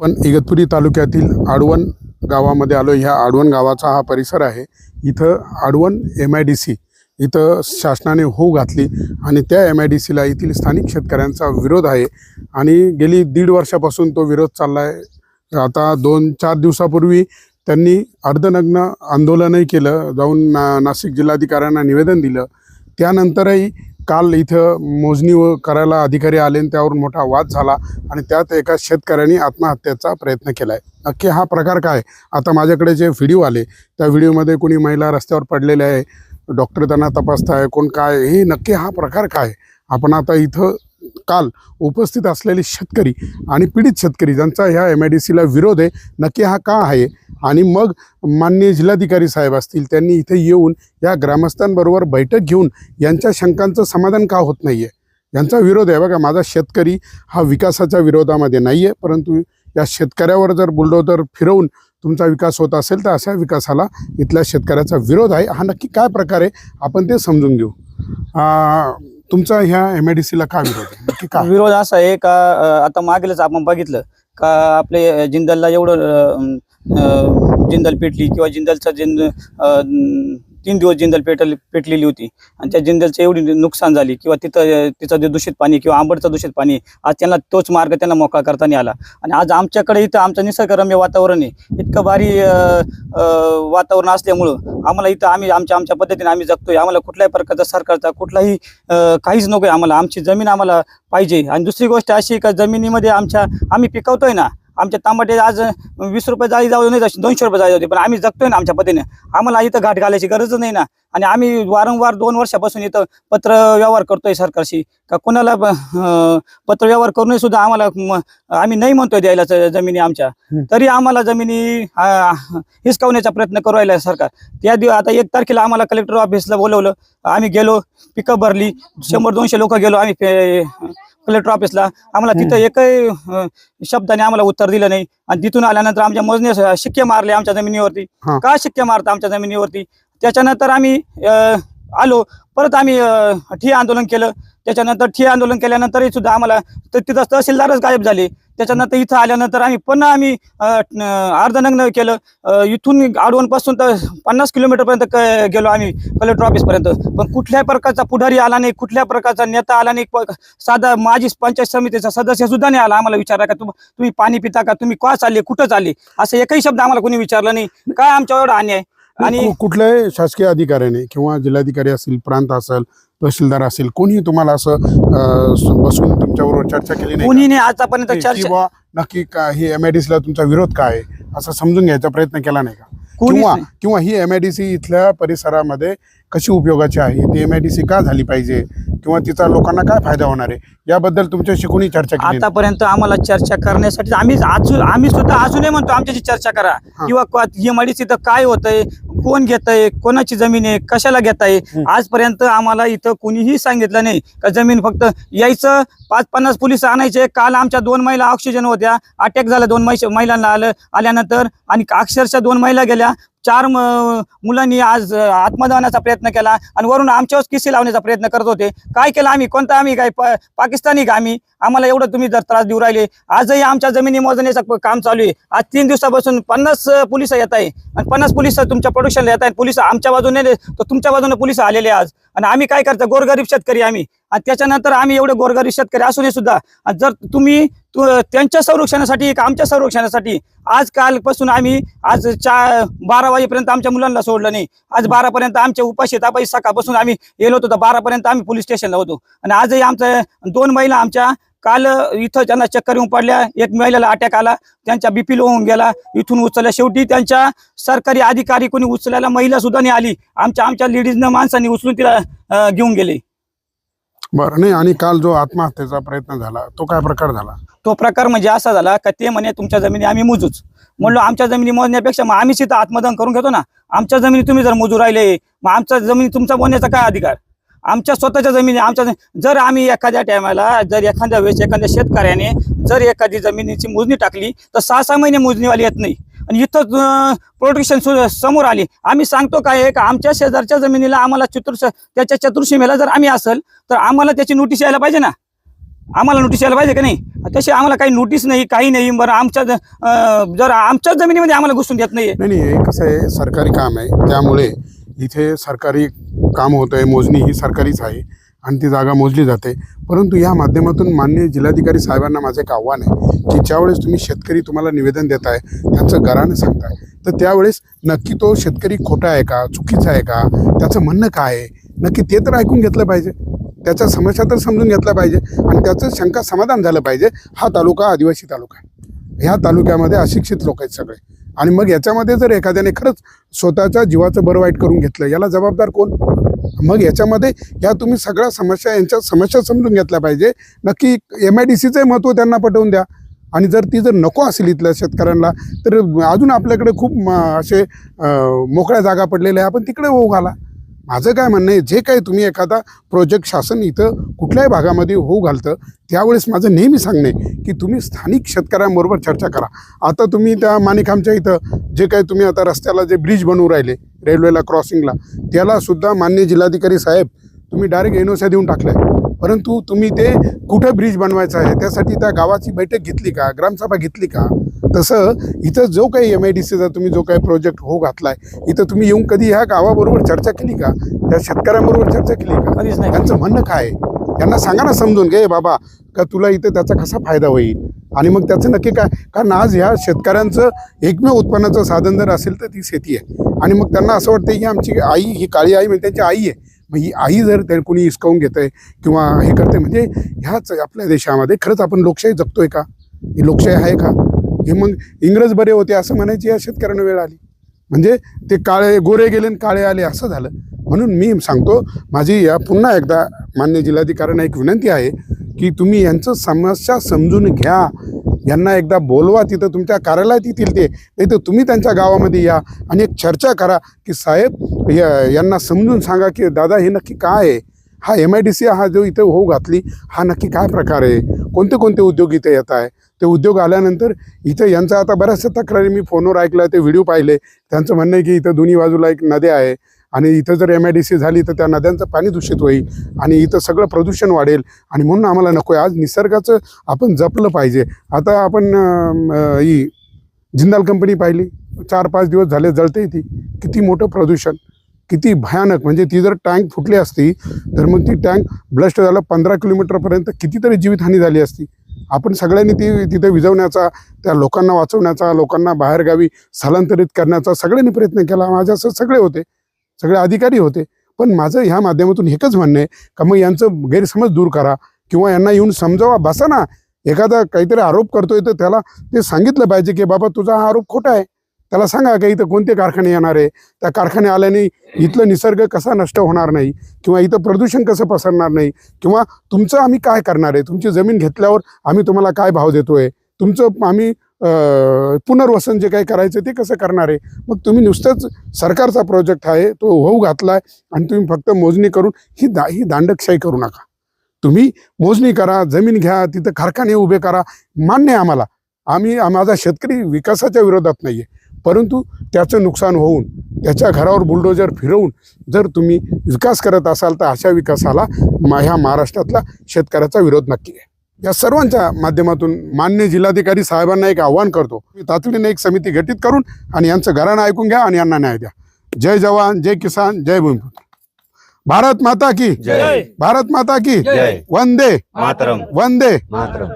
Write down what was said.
आपण इगतपुरी तालुक्यातील आडवण गावामध्ये आलो. ह्या आडवण गावाचा हा परिसर आहे. इथं आडवण एम आय डी सी इथं शासनाने हो घातली आणि त्या एम आय डी सीला येथील स्थानिक शेतकऱ्यांचा विरोध आहे. आणि गेली दीड वर्षापासून तो विरोध चालला आहे आता दोन चार दिवसापूर्वी त्यांनी अर्धनग्न आंदोलनही केलं. जाऊन ना नाशिक जिल्हाधिकाऱ्यांना निवेदन दिलं. त्यानंतरही काल इथं मोजणी करायला अधिकारी आले आणि त्यावर मोठा वाद झाला आणि त्यात एका शेतकऱ्यांनी आत्महत्येचा प्रयत्न केला आहे नक्की हा प्रकार काय? आता माझ्याकडे जे व्हिडिओ आले त्या व्हिडिओमध्ये कोणी महिला रस्त्यावर पडलेल्या आहे डॉक्टर त्यांना तपासताय कोण काय हे नक्की हा प्रकार काय? आपण आता इथं काल उपस्थित असलेले शेतकरी आणि पीडित शेतकरी ज्यांचा ह्या एम आय डी सीला विरोध आहे नक्की हा का आहे? आणि मग माननीय जिल्हाधिकारी साहेब असतील त्यांनी इथे येऊन या ग्रामस्थांबरोबर बैठक घेऊन यांच्या शंकांचं समाधान का होत नाही आहे यांचा विरोध आहे बघा माझा शेतकरी हा विकासाच्या विरोधामध्ये नाही आहे परंतु या शेतकऱ्यावर जर बुलडोजर फिरवून तुमचा विकास होत असेल तर अशा विकासाला इथल्या शेतकऱ्याचा विरोध आहे. हा नक्की काय प्रकारे आपण ते समजून घेऊ. तुमचा ह्या एम आय डी सीला का विरोध आहे? नक्की का विरोध असा आहे का आता मागेलच आपण बघितलं. का आपले जिंदलला एवढं जिंदल पेटली किंवा जिंदलचा जिंद तीन दिवस जिंदल पेटल पेटलेली होती. आणि त्या जिंदलचं एवढी नुकसान झाली किंवा तिथं तिचं जे दूषित पाणी किंवा आंबटचं दूषित पाणी आज त्यांना तोच मार्ग त्यांना मोकळा करता नाही आला. आणि आज आमच्याकडे इथं आमचं निसर्गरम्य वातावरण आहे. इतकं भारी वातावरण असल्यामुळं आम्हाला इथं आम्ही आमच्या आमच्या पद्धतीने आम्ही जगतोय. आम्हाला कुठल्याही प्रकारचा सरकारचा कुठलाही काहीच नको आहे आम्हाला. आमची जमीन आम्हाला पाहिजे. आणि दुसरी गोष्ट अशी आहे का जमिनीमध्ये आमच्या आम्ही पिकवतोय ना आमच्या तांबटे आज वीस रुपये जाळी जाऊ नाही दोनशे रुपये जाळी होती पण आम्ही जगतोय ना आमच्या पद्धतीने. आम्हाला इथं घाट घालायची गरज नाही ना. आणि आम्ही वारंवार दोन वर्षापासून इथं पत्र व्यवहार करतोय सरकारशी. का कोणाला पत्र व्यवहार करूनही सुद्धा आम्हाला आम्ही नाही म्हणतोय द्यायला जमिनी आमच्या. तरी आम्हाला जमिनी हिसकावण्याचा प्रयत्न करू राहिला सरकार. त्या दिवस आता एक तारखेला आम्हाला कलेक्टर ऑफिसला बोलवलं. आम्ही गेलो पिकअप भरली. शंभर दोनशे लोक गेलो आम्ही कलेक्टर ऑफिसला आम्हाला तिथं एकही शब्दाने आम्हाला उत्तर दिलं नाही. आणि तिथून आल्यानंतर आमच्या मोजणे शिक्के मारले आमच्या जमिनीवरती. का शिक्के मारता आमच्या जमिनीवरती? त्याच्यानंतर आम्ही आलो. परत आम्ही ठिय्या आंदोलन केलं. त्याच्यानंतर ठिय्या आंदोलन केल्यानंतरही सुद्धा आम्हाला तिथं तहसीलदारच गायब झाले. त्याच्यानंतर इथं आल्यानंतर आम्ही पुन्हा आम्ही अर्धनग्न केलं. इथून आडवणपासून तर पन्नास किलोमीटरपर्यंत क- गेलो आम्ही कलेक्टर ऑफिसपर्यंत पण कुठल्याही प्रकारचा पुढारी आला नाही कुठल्या प्रकारचा नेता आला नाही साधा माझी पंचायत समितीचा सदस्य सुद्धा नाही आला. आम्हाला विचारा का तुम तुम्ही पाणी पिता का? तुम्ही का चालले? कुठं चालले? असं एकही शब्द आम्हाला कोणी विचारलं नाही. काय आमच्या एवढा अन्याय आणि कुठल्याही शासकीय अधिकाऱ्याने किंवा जिल्हाधिकारी असतील प्रांत असेल तहसीलदार असेल कोणी तुम्हाला असं अ, बसून तुमच्याबरोबर चर्चा केली नाही का? आतापर्यंत की चर्चा बुवा नक्की का ही एम आय डी सीला तुमचा विरोध काय आहे असं समजून घ्यायचा प्रयत्न केला नाही का कोणीच किंवा नाही. किंवा ही एम आय डी सी इथल्या परिसरामध्ये कशी उपयोगाची आहे? ती एम आय डी सी का झाली पाहिजे? किंवा तिचा लोकांना काय फायदा होणार आहे? याबद्दल तुमच्याशी कोणी चर्चा केली? आतापर्यंत आम्हाला चर्चा करण्यासाठी आम्ही अजून आम्ही सुद्धा अजूनही म्हणतो आमच्याशी चर्चा करा. किंवा एमआयडी तिथं काय होतंय? कोण घेतंय? कोणाची जमीन आहे? कशाला घेताय? हम्म. आजपर्यंत आम्हाला इथं कुणीही सांगितलं नाही. का जमीन फक्त यायचं पाच पन्नास पोलीस आणायचे. काल आमच्या दोन महिला ऑक्सिजन होत्या. अटॅक झाला दोन महिला महिलांना आलं आल्यानंतर आणि अक्षरशः दोन महिला गेल्या. चार मुलांनी आज आत्मदानाचा प्रयत्न केला आणि वरून आमच्यावर किस्से लावण्याचा प्रयत्न करत होते. काय केलं आम्ही? कोणता आम्ही? काय पाकिस्तानी का आम्ही? आम्हाला एवढं तुम्ही जर त्रास देऊ राहिले. आजही आमच्या जमिनी मोजण्याचं काम चालू आहे. आज तीन दिवसापासून पन्नास पोलीस येत आहे. आणि पन्नास पोलीस तुमच्या प्रोडक्शनला येत आहेत. पोलीस आमच्या बाजूने तर तुमच्या बाजूने पोलीस आलेले आज. आणि आम्ही काय करतो? गोरगरीब शेतकरी आम्ही. आणि त्याच्यानंतर आम्ही एवढे गोरगरीब शेतकरी असूनही सुद्धा जर तुम्ही तु- त्यांच्या संरक्षणासाठी का आमच्या संरक्षणासाठी आज कालपासून आम्ही आज चार बारा वाजेपर्यंत आमच्या मुलांना सोडलं नाही. आज बारापर्यंत आमच्या उपाशी तापाशी सकाळपासून आम्ही गेलो होतो तर बारापर्यंत आम्ही पोलीस स्टेशनला होतो. आणि आजही आमचं दोन महिला आमच्या काल इथं त्यांना चक्कर येऊन पडल्या एक महिलेला अटॅक आला त्यांच्या बीपी लो होऊन गेला इथून उचलल्या. शेवटी त्यांच्या सरकारी अधिकारी कोणी उचलायला महिला सुद्धा नाही आली. आमच्या आमच्या लेडीजनं माणसांनी उचलून तिला घेऊन गेले. बरं नाही आणि काल जो आत्महत्येचा प्रयत्न झाला तो काय प्रकार झाला? तो प्रकार म्हणजे असा झाला का ते म्हणे तुमच्या जमिनी आम्ही मोजूच. म्हणलो आमच्या जमिनी मोजण्यापेक्षा मग आम्ही इथं आत्मदान करून घेतो ना. आमच्या जमिनी तुम्ही जर मोजू राहिले मग आमच्या जमिनी तुमचा बोलण्याचा काय अधिकार? आमच्या स्वतःच्या जमिनी आमच्या जर आम्ही एखाद्या टायमाला जर एखाद्या वेळेस एखाद्या शेतकऱ्याने जर एखादी जमिनीची मोजणी टाकली तर सहा सहा महिने मोजणीवाली येत नाही. आणि इथं प्रोटेक्शन समोर आली. आम्ही सांगतो काय आहे का आमच्या शेजारच्या जमिनीला आम्हाला चतुर्श त्याच्या चतुर्शीमेला जर आम्ही असेल तर आम्हाला त्याची नोटीस यायला पाहिजे ना? आम्हाला नोटीस यायला पाहिजे का नाही? तशी आम्हाला काही नोटीस नाही काही नाही. बरं आमच्या ज- जर आमच्याच जमिनीमध्ये आम्हाला घुसून देत नाही नाही हे कसं आहे सरकारी काम आहे. त्यामुळे इथे सरकारी काम होतं आहे मोजणी ही सरकारीच आहे. आणि ती जागा मोजली जाते. परंतु या माध्यमातून माननीय जिल्हाधिकारी साहेबांना माझं एक आव्हान आहे की ज्यावेळेस तुम्ही शेतकरी तुम्हाला निवेदन देत आहे त्यांचं घरानं सांगताय तर त्यावेळेस नक्की तो शेतकरी खोटा आहे का चुकीचा आहे का त्याचं म्हणणं काय आहे? नक्की ते तर ऐकून घेतलं पाहिजे. त्याच्या समस्या तर समजून घेतल्या पाहिजे आणि त्याचं शंका समाधान झालं पाहिजे. हा तालुका आदिवासी तालुका आहे. ह्या तालुक्यामध्ये अशिक्षित लोक आहेत सगळे. आणि मग याच्यामध्ये जर एखाद्याने खरंच स्वतःच्या जीवाचं बरं वाईट करून घेतलं याला जबाबदार कोण? मग याच्यामध्ये या तुम्ही सगळ्या समस्या यांच्या समस्या समजून घेतल्या पाहिजे. नक्की एम आय डी सीचं महत्त्व त्यांना पटवून द्या. आणि जर ती जर नको असेल इथल्या शेतकऱ्यांना तर अजून आपल्याकडे खूप असे मोकळ्या जागा पडलेल्या आहे आपण तिकडे होऊ घाला. माझं काय म्हणणं आहे जे काही तुम्ही एखादा प्रोजेक्ट शासन इथं कुठल्याही भागामध्ये होऊ घालतं त्यावेळेस माझं नेहमी सांगणे की तुम्ही स्थानिक शेतकऱ्यांबरोबर चर्चा करा. आता तुम्ही त्या माणिकामच्या इथं जे काही तुम्ही आता रस्त्याला जे ब्रिज बनवू राहिले रेल्वेला क्रॉसिंगला त्यालासुद्धा मान्य जिल्हाधिकारी साहेब तुम्ही डायरेक्ट एनओस्या देऊन टाकल्या. परंतु तुम्ही ते कुठं ब्रिज बनवायचं आहे त्यासाठी त्या गावाची बैठक घेतली का ग्रामसभा घेतली का? तसं इथं जो काही एम आय डी सीचा तुम्ही जो काही प्रोजेक्ट हो घातलाय इथं तुम्ही येऊन कधी ह्या गावाबरोबर चर्चा केली का? या शेतकऱ्यांबरोबर चर्चा केली का? कधीच नाही त्यांचं म्हणणं काय आहे? यांना सांगा ना समजून घे बाबा का तुला इथं त्याचा कसा फायदा होईल? आणि मग त्याचं नक्की काय? कारण आज ह्या शेतकऱ्यांचं एकमेव उत्पन्नाचं साधन जर असेल तर ती शेती आहे. आणि मग त्यांना असं वाटतं की आमची आई ही काळी आई म्हणजे त्यांची आई आहे. मग ही आई जर त्या कोणी हिसकावून घेत आहे किंवा हे करते म्हणजे ह्याच आपल्या देशामध्ये खरंच आपण लोकशाही जगतोय का? ही लोकशाही आहे का? हे मग इंग्रज बरे होते असं म्हणायची या शेतकऱ्यांना वेळ आली. म्हणजे ते काळे गोरे गेले आणि काळे आले असं झालं. म्हणून मी सांगतो माझी या पुन्हा एकदा मान्य जिल्हाधिकाऱ्यांना एक विनंती आहे की तुम्ही यांचं समस्या समजून घ्या. यांना एकदा बोलवा तिथं तुमच्या कार्यालयात येतील ते. नाही तर तुम्ही त्यांच्या गावामध्ये या आणि एक चर्चा करा की साहेब या यांना समजून सांगा की दादा हे नक्की काय आहे? हा एम आय डी सी हा जो इथं होऊ घातली हा नक्की काय प्रकार आहे? कोणते कोणते उद्योग इथे येत आहे? ते उद्योग आल्यानंतर इथं यांचा आता बऱ्याचशा तक्रारी मी फोनवर ऐकल्या ते व्हिडिओ पाहिले. त्यांचं म्हणणं आहे की इथं दोन्ही बाजूला एक नद्या आहे आणि इथं जर एम आय डी सी झाली तर त्या नद्यांचं पाणी दूषित होईल आणि इथं सगळं प्रदूषण वाढेल. आणि म्हणून आम्हाला नको आहे. आज निसर्गाचं आपण जपलं पाहिजे. आता आपण ही जिंदाल कंपनी पाहिली. चार पाच दिवस झाले जळते ती. किती मोठं प्रदूषण. किती भयानक. म्हणजे ती जर टँक फुटली असती तर मग ती टँक ब्लस्ट झालं पंधरा किलोमीटरपर्यंत कितीतरी जीवितहानी झाली असती. आपण सगळ्यांनी ती तिथे विझवण्याचा त्या लोकांना वाचवण्याचा लोकांना बाहेरगावी स्थलांतरित करण्याचा सगळ्यांनी प्रयत्न केला. माझ्यासह सगळे होते सगळे अधिकारी होते. पण माझं ह्या माध्यमातून एकच म्हणणं आहे का मग यांचं गैरसमज दूर करा किंवा यांना येऊन समजावा. बसा ना. एखादा काहीतरी आरोप करतोय तर त्याला ते सांगितलं पाहिजे की बाबा तुझा हा आरोप खोटा आहे. त्याला सांगा का इथं कोणते कारखाने येणार आहे? त्या कारखाने आल्याने इथलं निसर्ग कसा नष्ट होणार नाही? किंवा इथं प्रदूषण कसं पसरणार नाही? किंवा तुमचं आम्ही काय करणार आहे? तुमची जमीन घेतल्यावर आम्ही तुम्हाला काय भाव देतोय? तुमचं आम्ही पुनर्वसन जे काही करायचं ते कसं करणार आहे? मग तुम्ही नुसतंच सरकारचा प्रोजेक्ट आहे तो होऊ घातलाय आणि तुम्ही फक्त मोजणी करून ही दा ही दांडकशाही करू नका. तुम्ही मोजणी करा जमीन घ्या तिथं कारखाने उभे करा. मान्य आहे आम्हाला. आम्ही माझा शेतकरी विकासाच्या विरोधात नाही आहे परंतु त्याचं नुकसान होऊन त्याच्या घरावर बुलडोजर फिरवून जर तुम्ही विकास करत असाल तर अशा विकासाला मा ह्या महाराष्ट्रातला शेतकऱ्याचा विरोध नक्की आहे. या सर्वांच्या माध्यमातून मान्य जिल्हाधिकारी साहेबांना एक आव्हान करतो की तातडीने एक समिती गठीत करून आणि यांचं घरानं ऐकून घ्या आणि यांना न्याय द्या. जय जवान जय किसान जय भूमिपुत्र भारत माता की जय. भारत माता की जय. वंदे. मातरम. वंदे. मातरम.